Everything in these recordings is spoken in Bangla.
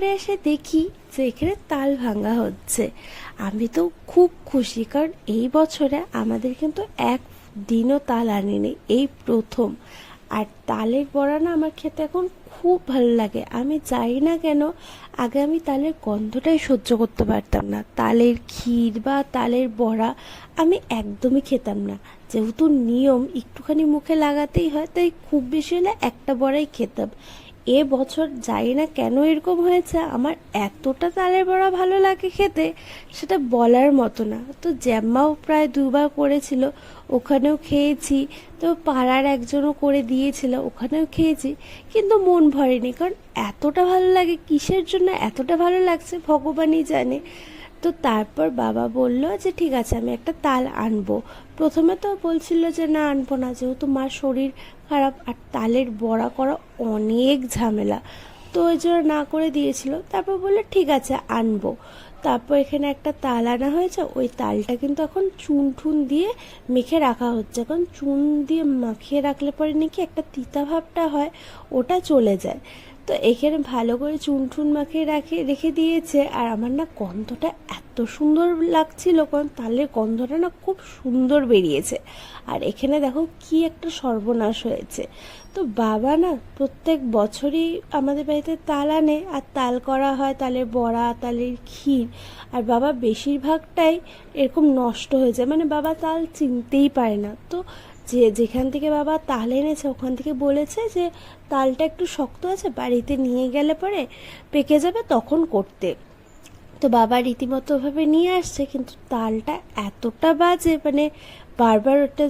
করে এসে দেখি যে এখানে তাল ভাঙা হচ্ছে। আমি তো খুব খুশি, কারণ এই বছরে আমাদের কিন্তু এক দিনও তাল আনিনি, এই প্রথম। আর তালের বড়া না আমার খেতে এখন খুব ভালো লাগে। আমি জানি না কেন, আগে আমি তালের গন্ধটাই সহ্য করতে পারতাম না। তালের ক্ষীর বা তালের বড়া আমি একদমই খেতাম না। যেহেতু নিয়ম, একটুখানি মুখে লাগাতেই হয়, তাই খুব বেশি হলে একটা বড়াই খেতাম। এ বছর জানি না কেন এরকম হয়েছে, আমার এতটা তালের বড়া ভালো লাগে খেতে সেটা বলার মতো না। তো জ্যাম্মাও প্রায় দুবার করেছিল, ওখানেও খেয়েছি। তো পাড়ার একজনও করে দিয়েছিল, ওখানেও খেয়েছি, কিন্তু মন ভরেনি। কারণ এতটা ভালো লাগে, কিসের জন্য এতটা ভালো লাগছে ভগবানই জানে। তো তারপর বাবা বলল যে, ঠিক আছে, আমি একটা তাল আনব। প্রথমে তো বলছিল যে, না, আনব না, যেহেতু মার শরীর খারাপ আর তালের বড়া করা অনেক ঝামেলা। তো ওই জন্য না করে দিয়েছিল। তারপর বলল, ঠিক আছে, আনব। তারপর এখানে একটা তাল আনা হয়েছে। ওই তালটা কিন্তু এখন চুন ঠুন দিয়ে মেখে রাখা হচ্ছে। কারণ চুন দিয়ে মাখিয়ে রাখলে পরে নাকি একটা তিতা ভাবটা হয়, ওটা চলে যায়। তো এখানে ভালো করে চুন ঠুন মাখিয়ে রাখে, রেখে দিয়েছে। আর আমার না গন্ধটা এত সুন্দর লাগছিল, কারণ তালের গন্ধটা না খুব সুন্দর বেরিয়েছে। আর এখানে দেখো কি একটা সর্বনাশ হয়েছে। তো বাবা না প্রত্যেক বছরই আমাদের বাড়িতে তাল আনে, আর তাল করা হয় তালের বড়া, তালের ক্ষীর। আর বাবা বেশিরভাগটাই এরকম নষ্ট হয়ে যায় মানে বাবা তাল চিনতেই পারে না। তো যে যেখান থেকে বাবা তাল এনেছে, ওখান থেকে বলেছে যে তালটা একটু শক্ত আছে, বাড়িতে নিয়ে গেলে পরে পেকে যাবে, তখন করতে। তো বাবা রীতিমতোভাবে নিয়ে আসছে, কিন্তু তালটা এতটা বাজে মানে বারবার ওটা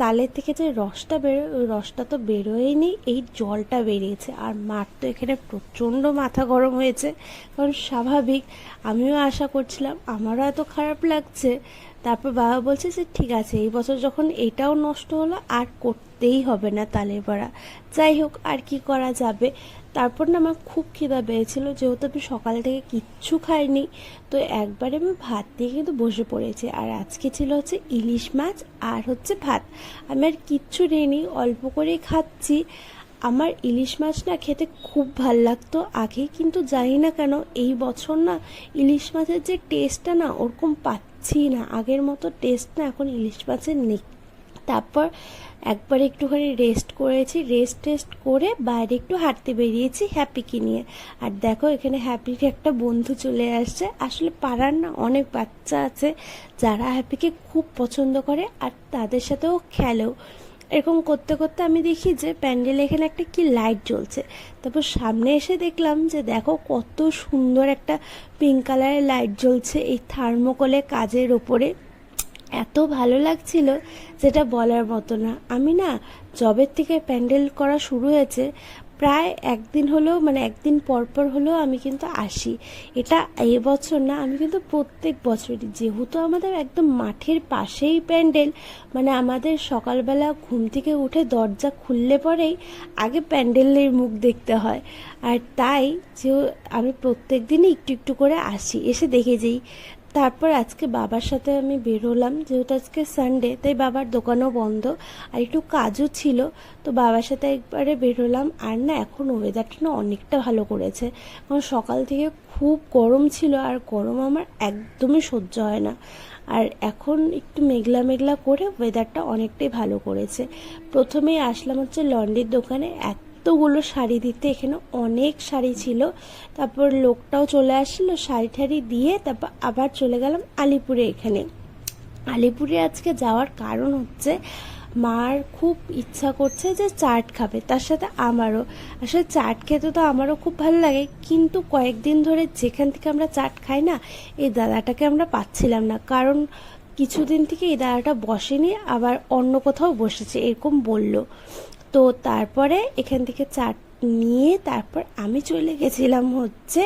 তালের থেকে যে রসটা ওই রসটা তো বেরোয়নি এই জলটা বেরিয়েছে। আর মার তো এখানে প্রচণ্ড মাথা গরম হয়েছে, কারণ স্বাভাবিক, আমিও আশা করছিলাম, আমারও এত খারাপ লাগছে। তারপর বাবা বলছে যে, ঠিক আছে, এই বছর যখন এটাও নষ্ট হলো, আর করতেই হবে না তালের বড়া। যাই হোক, আর কি করা যাবে? তারপর না আমার খুব খিদা পেয়েছিল, যেহেতু আমি সকাল থেকে কিচ্ছু খাইনি। তো একবারে আমি ভাত দিয়ে কিন্তু বসে পড়েছি। আর আজকে ছিল হচ্ছে ইলিশ মাছ আর হচ্ছে ভাত। আমি আর কিচ্ছু নিইনি, অল্প করেই খাচ্ছি। আমার ইলিশ মাছ না খেতে খুব ভালো লাগতো। আগে কিন্তু জানি না কেন, এই বছর না ইলিশ মাছের যে টেস্টটা না ওরকম পাচ্ছি না। আগের মতো টেস্ট না এখন ইলিশ মাছের নেই। তারপর একবার একটুখানি রেস্ট করেছি রেস্ট টেস্ট করে বাইরে একটু হাঁটতে বেরিয়েছি হ্যাপিকে নিয়ে। আর দেখো, এখানে হ্যাপির একটা বন্ধু চলে আসছে। আসলে পাড়ার না অনেক বাচ্চা আছে যারা হ্যাপিকে খুব পছন্দ করে আর তাদের সাথেও খেলেও। এরকম করতে করতে আমি দেখি যে প্যান্ডেলে এখানে একটা কি লাইট জ্বলছে। তারপর সামনে এসে দেখলাম যে দেখো কত সুন্দর একটা পিঙ্ক কালারের লাইট জ্বলছে এই থার্মোকলে কাজের ওপরে। এত ভালো লাগছিল যেটা বলার মতো না। আমি না জবের থেকে প্যান্ডেল করা শুরু হয়েছে। প্রায় একদিন হলেও মানে একদিন পর পর হলেও আমি কিন্তু আসি। এটা এবছর না, আমি কিন্তু প্রত্যেক বছরই যেহেতু আমাদের একদম মাঠের পাশেই প্যান্ডেল মানে আমাদের সকালবেলা ঘুম থেকে উঠে দরজা খুললে পরেই আগে প্যান্ডেলের মুখ দেখতে হয়। আর তাই যে আমি প্রত্যেক দিনই একটু একটু করে আসি। এসে দেখে যাই তারপর আজকে বাবার সাথে আমি বেরোলাম যেহেতু আজকে সানডে তাই বাবার দোকানও বন্ধ। আর একটু কাজও ছিল, তো বাবার সাথে একবারে বেরোলাম আর না, এখন ওয়েদারটা না অনেকটা ভালো করেছে। কারণ সকাল থেকে খুব গরম ছিল, আর গরম আমার একদমই সহ্য হয় না। আর এখন একটু মেঘলা মেঘলা করে ওয়েদারটা অনেকটাই ভালো করেছে। প্রথমেই আসলাম হচ্ছে লন্ড্রির দোকানে এতগুলো শাড়ি দিতে? এখানে অনেক শাড়ি ছিল। তারপর লোকটাও চলে আসলো শাড়ি ঠাড়ি দিয়ে, তারপর আবার চলে গেলাম আলিপুরে এখানে। আলিপুরে আজকে যাওয়ার কারণ হচ্ছে, মার খুব ইচ্ছা করছে যে চাট খাবে, তার সাথে আমারও। আসলে চাট খেতে তো আমারও খুব ভালো লাগে, কিন্তু কয়েকদিন ধরে যেখান থেকে আমরা চাট খাই না, এই দাদাটাকে আমরা পাচ্ছিলাম না। কারণ কিছুদিন থেকে এই দাদাটা বসেনি, আবার অন্য কোথাও বসেছে, এরকম বলল। তো তারপরে এখান থেকে চাট নিয়ে তারপর আমি চলে গেছিলাম হচ্ছে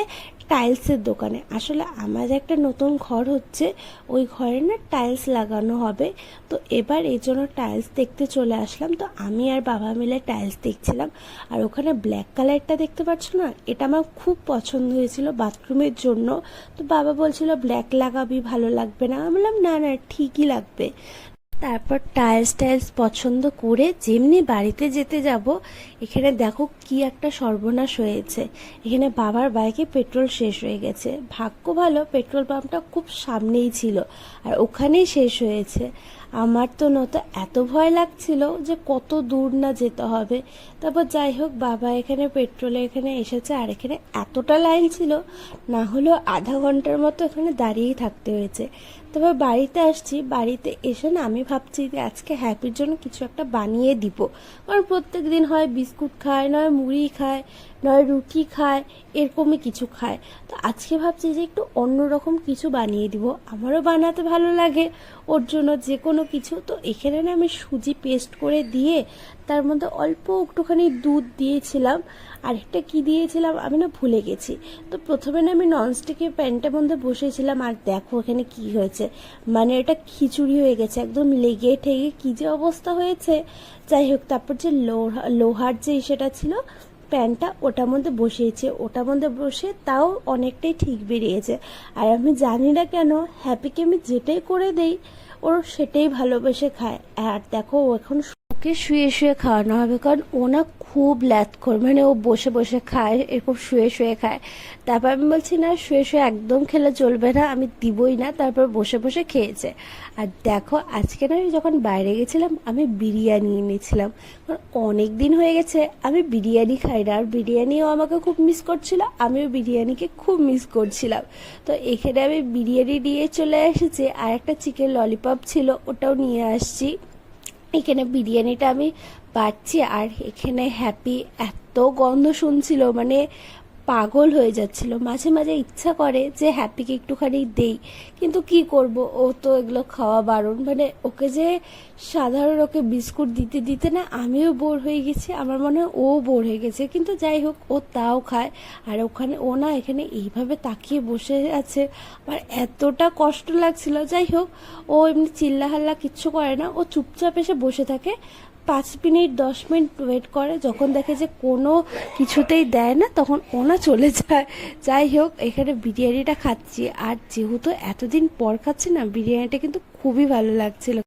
টাইলসের দোকানে। আসলে আমাদের একটা নতুন ঘর হচ্ছে, ওই ঘরে না টাইলস লাগানো হবে। তো এবার এই জন্য টাইলস দেখতে চলে আসলাম। তো আমি আর বাবা মিলে টাইলস দেখছিলাম। আর ওখানে ব্ল্যাক কালারটা দেখতে পাচ্ছ না? এটা আমার খুব পছন্দ হয়েছিল বাথরুমের জন্য। তো বাবা বলছিল, ব্ল্যাক লাগাবি, ভালো লাগবে না। আমি বললাম, না না, ঠিকই লাগবে। তারপর টাইলস টাইলস পছন্দ করে যেমনি বাড়িতে যেতে যাব, এখানে দেখো কি একটা সর্বনাশ হয়েছে। এখানে বাবার বাইকে পেট্রোল শেষ হয়ে গেছে। ভাগ্য ভালো পেট্রোল পাম্পটা খুব সামনেই ছিল, আর ওখানেই শেষ হয়েছে। আমার তো নয়তো এত ভয় লাগছিল যে কত দূর না যেতে হবে। তারপর যাই হোক, বাবা এখানে পেট্রোলে এখানে এসেছে, আর এখানে এতটা লাইন ছিল, না হলেও আধা ঘণ্টার মতো এখানে দাঁড়িয়েই থাকতে হয়েছে। তারপর বাড়িতে আসছি, বাড়িতে এসে না আমি ভাবছি যে আজকে হ্যাপির জন্য কিছু একটা বানিয়ে দিব। কারণ প্রত্যেক দিন হয় বিস্কুট খায়, নয় মুড়ি খায় নয় রুটি খায়, এরকমই কিছু খায়। তো আজকে ভাবছি যে একটু অন্যরকম কিছু বানিয়ে দিব। আমারও বানাতে ভালো লাগে ওর জন্য যে কোনো কিছু। তো এখানে না আমি সুজি পেস্ট করে দিয়ে তার মধ্যে অল্প একটুখানি দুধ দিয়েছিলাম। আর একটা কি দিয়েছিলাম আমি না ভুলে গেছি। তো প্রথমে না আমি ননস্টিকের প্যানটার মধ্যে বসেছিলাম আর দেখো এখানে কি হয়েছে। মানে এটা খিচুড়ি হয়ে গেছে, একদম লেগে ঠেগে কি যে অবস্থা হয়েছে। যাই হোক, তারপর যে লোহা, লোহার যে সেটা ছিল প্যানটা ওটার মধ্যে বসিয়েছে। ওটার মধ্যে বসে তাও অনেকটাই ঠিক বেরিয়েছে। আর আমি জানি না কেন হ্যাপিকে আমি যেটাই করে দেই ওর সেটাই ভালোবেসে খায়। আর দেখো, ও এখন ওকে শুয়ে শুয়ে খাওয়ানো হবে, কারণ ও না খুব ল্যাথ করে মানে ও বসে বসে খায়, এরকম শুয়ে শুয়ে খায়। তারপর আমি বলছি, না, শুয়ে শুয়ে একদম খেলে চলবে না, আমি দিবই না। তারপর বসে বসে খেয়েছে। আর দেখো, আজকে না যখন বাইরে গেছিলাম, আমি বিরিয়ানি এনেছিলাম। কারণ অনেক দিন হয়ে গেছে, আমি বিরিয়ানি খাই না। আর বিরিয়ানিও আমাকে খুব মিস করছিল, আমিও বিরিয়ানিকে খুব মিস করছিলাম। তো এখানে আমি বিরিয়ানি নিয়ে চলে এসেছি, আর একটা চিকেন ললিপপ ছিল, ওটাও নিয়ে আসছি। এখানে বিরিয়ানিটা আমি পাচ্ছি আর এখানে হ্যাপি এত গন্ধ শুনছিল মানে পাগল হয়ে যাচ্ছিল। মাঝে মাঝে ইচ্ছা করে যে হ্যাপিকে একটুখানি দেই, কিন্তু কি করব? ও তো এগুলো খাওয়া বারণ। মানে ওকে যে সাধারণ ওকে বিস্কুট দিতে দিতে না আমিও বোর হয়ে গেছি, আমার মনে হয় ও বোর হয়ে গেছে। কিন্তু যাই হোক, ও তাও খায়। আর ওখানে ও না এখানে এইভাবে তাকিয়ে বসে আছে। আমার এতটা কষ্ট লাগছিল। যাই হোক, ও এমনি চিল্লাহাল্লা কিচ্ছু করে না। ও চুপচাপ এসে বসে থাকে। পাঁচ মিনিট, দশ মিনিট ওয়েট করে, যখন দেখে যে কোনো কিছুতেই দেয় না, তখন ওনা চলে যায়। যাই হোক, এখানে বিরিয়ানিটা খাচ্ছি। আর যেহেতু এতদিন পর খাচ্ছি না, বিরিয়ানিটা কিন্তু খুবই ভালো লাগছিল।